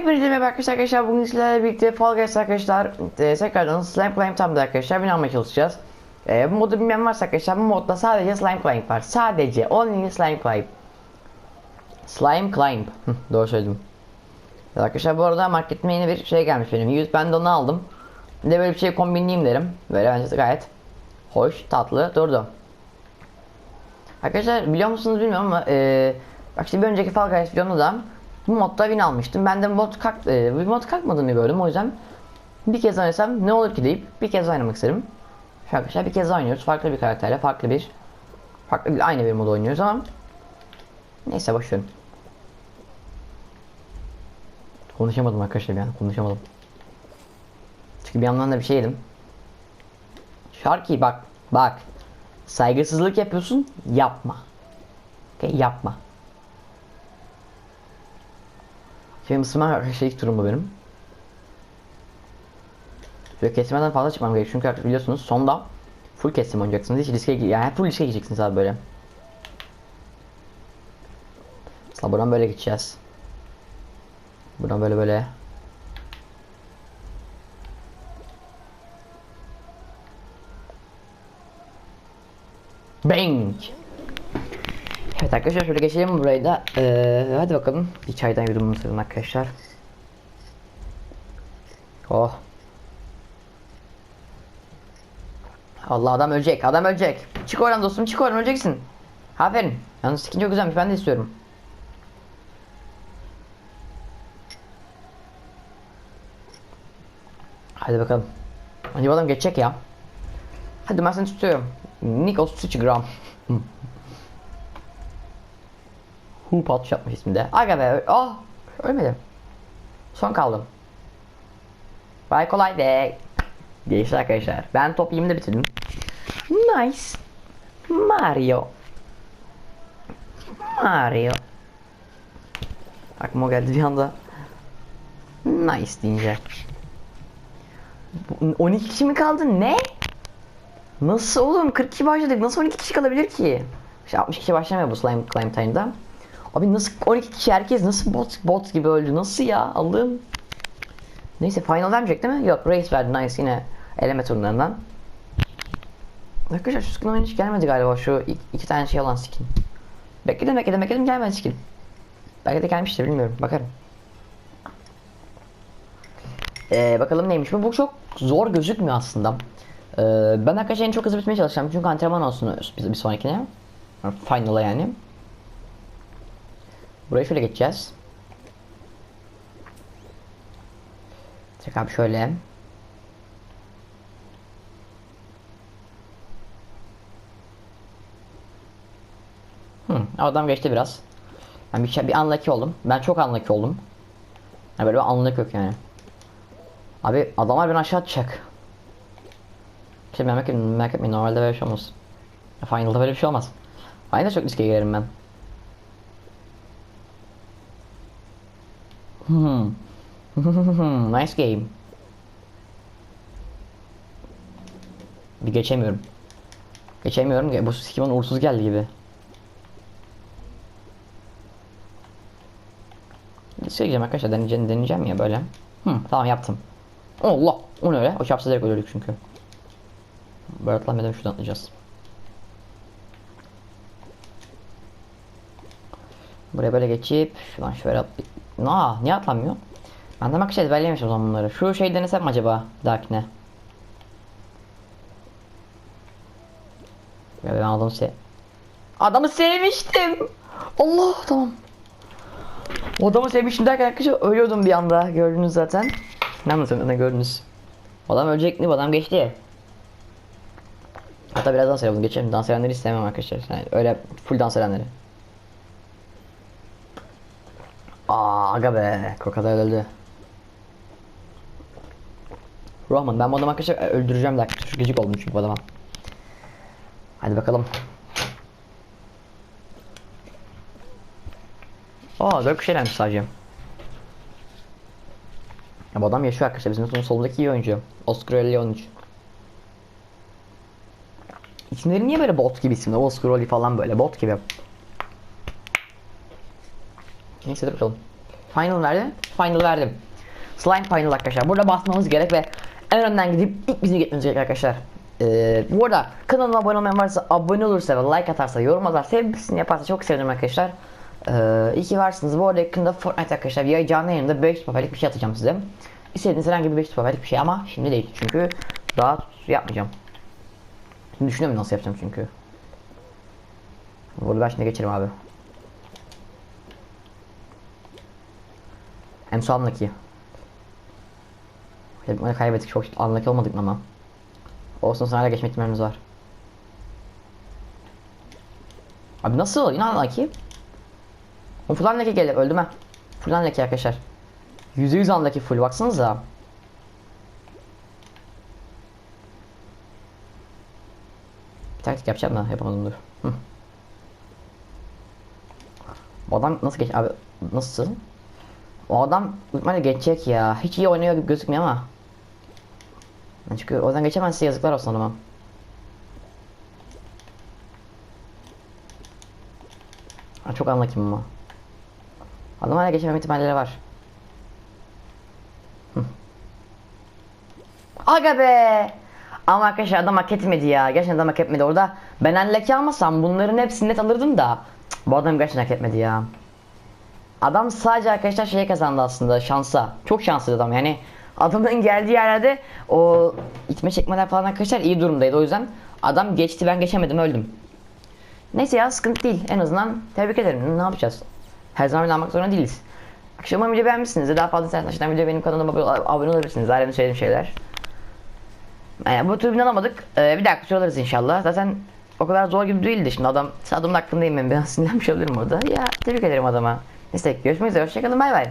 Hepinize merhaba arkadaşlar arkadaşlar bugün sizlerle birlikte Fall Guys arkadaşlar e, tekrardan Slime Climb Time'da arkadaşlar beni almaya çalışacağız. E, bu modu bilmeyen varsa arkadaşlar bu modda sadece Slime Climb var. Sadece only Slime Climb. Slime Climb. Doğru söyledim. Arkadaşlar bu arada marketime yeni bir şey gelmiş benim. 100 ben de onu aldım. Bir de böyle bir şey kombinleyeyim derim. Böyle bence gayet hoş, tatlı durdu. Arkadaşlar biliyor musunuz bilmiyorum ama e, bak işte bir önceki Fall Guys videomda da bu modda win almıştım. Ben de mod kalk, e, mod kalkmadığını gördüm o yüzden bir kez oynasam ne olur ki deyip bir kez oynamak istedim. Şu arkadaşlar bir kez oynuyoruz. Farklı bir karakterle, farklı bir farklı bir, aynı bir mod oynuyoruz ama neyse boşverin. Konuşamadım arkadaşlar yani konuşamadım. Çünkü bir yandan da bir şey yedim. Şarkıyı bak bak saygısızlık yapıyorsun yapma. Okay, yapma. Arkadaşlar ilk turum bu benim. Böyle kesmeden fazla çıkmam gerekiyor çünkü artık biliyorsunuz sonda full kesim oynayacaksınız. Hiç riske yani full riske gireceksiniz abi böyle. Mesela buradan böyle gideceğiz. Buradan böyle böyle. Bang! Evet arkadaşlar şöyle geçelim burayı da. Ee, hadi bakalım. Bir çaydan yudumunu sırın arkadaşlar. Oh. Allah adam ölecek. Adam ölecek. Çık oradan dostum. Çık oradan öleceksin. Aferin. Yalnız skin çok güzelmiş. Ben de istiyorum. Hadi bakalım. Bu adam geçecek ya. Hadi ben seni tutuyorum. Nikos Sıçıgram. Hoop atış yapmış isminde. Aga be. Oh. Ölmedim. Son kaldım. Bay kolay de. Geçti arkadaşlar. Ben top 20'de bitirdim. Nice. Mario. Mario. Aklıma geldi bir anda. Nice deyince. Bu- 12 kişi mi kaldı? Ne? Nasıl oğlum? 40 kişi başladık. Nasıl 12 kişi kalabilir ki? İşte 60 kişi başlamıyor bu Slime Climb Time'da. Abi nasıl 12 kişi herkes nasıl bot bot gibi öldü? Nasıl ya? Allah'ım. Neyse final vermeyecek değil mi? Yok race verdi nice yine eleme turlarından. Arkadaşlar şu skin'e hiç gelmedi galiba şu iki, tane şey olan skin. Bekledim bekledim bekledim gelmedi skin. Belki de gelmiştir bilmiyorum bakarım. Ee, bakalım neymiş bu? Bu çok zor gözükmüyor aslında. Ee, ben arkadaşlar en çok hızlı bitmeye çalışacağım çünkü antrenman olsun bir sonrakine. Final'a yani. Buraya şöyle geçeceğiz. Tekrar şöyle. Hı, adam geçti biraz. Ben bir, şey- bir unlucky oldum. Ben çok unlucky oldum. Yani böyle bir anlık yok yani. Abi adamlar beni aşağı atacak. Şey merak etmeyin, merak etmeyin normalde böyle bir şey olmaz. Final'da böyle bir şey olmaz. Final'da çok riske girerim ben. Hmm. nice game. Bir geçemiyorum. Geçemiyorum. Bu sikimin uğursuz geldi gibi. Söyleyeceğim arkadaşlar deneyeceğim, deneyeceğim ya böyle. Hı, tamam yaptım. Allah! O ne öyle? O çarpsa direkt ölürdük çünkü. Böyle atlanmadan şuradan atlayacağız. Buraya böyle geçip şuradan şöyle at... Aa, niye atlamıyor? Ben de bak şey ezberleyemişim o zaman bunları. Şu şey denesem acaba dahakine? Ya ben adamı se... Adamı sevmiştim. Allah tamam. O adamı sevmiştim derken arkadaşlar ölüyordum bir anda gördünüz zaten. Ne anlatıyorum ne gördünüz. Adam ölecek mi? Adam geçti. Hatta biraz dans edelim geçelim. Dans edenleri istemem arkadaşlar. Yani öyle full dans edenleri. Aa aga be. Krokodil öldü. Roman ben bu adamı arkadaşlar öldüreceğim de arkadaşlar. Gıcık oldum çünkü bu adama. Hadi bakalım. Aa 4 kişilermiş sadece. Ya bu adam yaşıyor arkadaşlar. Bizim son solundaki iyi oyuncu. Oscar 13. İsimleri niye böyle bot gibi isimler? Oscar Oli falan böyle bot gibi. Neyse dur bakalım. Final verdi. Final verdim. Slime final arkadaşlar. Burada basmamız gerek ve en önden gidip ilk bizi gitmemiz gerek arkadaşlar. Ee, bu arada kanalıma abone olmayan varsa abone olursa ve like atarsa yorum atarsa hepsini yaparsa çok sevinirim arkadaşlar. Ee, iyi ki varsınız. Bu arada yakında Fortnite arkadaşlar bir ay canlı yayında 5 papelik bir şey atacağım size. İstediğiniz herhangi bir 5 papelik bir şey ama şimdi değil çünkü daha yapmayacağım. Şimdi düşünüyorum nasıl yapacağım çünkü. Burada ben şimdi geçerim abi. Hem son unlucky. Hep kaybettik çok unlucky olmadık ama. Olsun sonra geçme ihtimalimiz var. Abi nasıl? Yine unlucky. O full unlucky geldi öldüm ha. Full unlucky arkadaşlar. %100 unlucky full baksanıza. Bir taktik yapacağım da yapamadım dur. Hı. Adam nasıl geç abi nasıl? O adam muhtemelen geçecek ya. Hiç iyi oynuyor gibi gözükmüyor ama. Çünkü o yüzden geçemezse yazıklar olsun adama. Ha, çok anlakim ama. Adam hala geçemem ihtimalleri var. Hı. Aga be! Ama arkadaşlar adam hak etmedi ya. Gerçekten adam hak etmedi. Orada ben elleki almasam bunların hepsini net alırdım da. Cık, Bu adam gerçekten hak etmedi ya. Adam sadece arkadaşlar şeye kazandı aslında şansa. Çok şanslı adam yani. Adamın geldiği yerlerde o itme çekmeler falan arkadaşlar iyi durumdaydı. O yüzden adam geçti ben geçemedim öldüm. Neyse ya sıkıntı değil. En azından tebrik ederim. Ne yapacağız? Her zaman almak zorunda değiliz. Akşam umarım video beğenmişsinizdir. Daha fazla internet açıdan video benim kanalıma abone- olabilirsiniz. Önce söylediğim şeyler. Yani bu türbünü alamadık. Ee, bir dakika alırız inşallah. Zaten o kadar zor gibi değildi şimdi adam. Adamın hakkındayım ben. Biraz sinirlenmiş olabilirim orada. Ya tebrik ederim adama. Neyse görüşmek üzere. Hoşçakalın. Bay bay.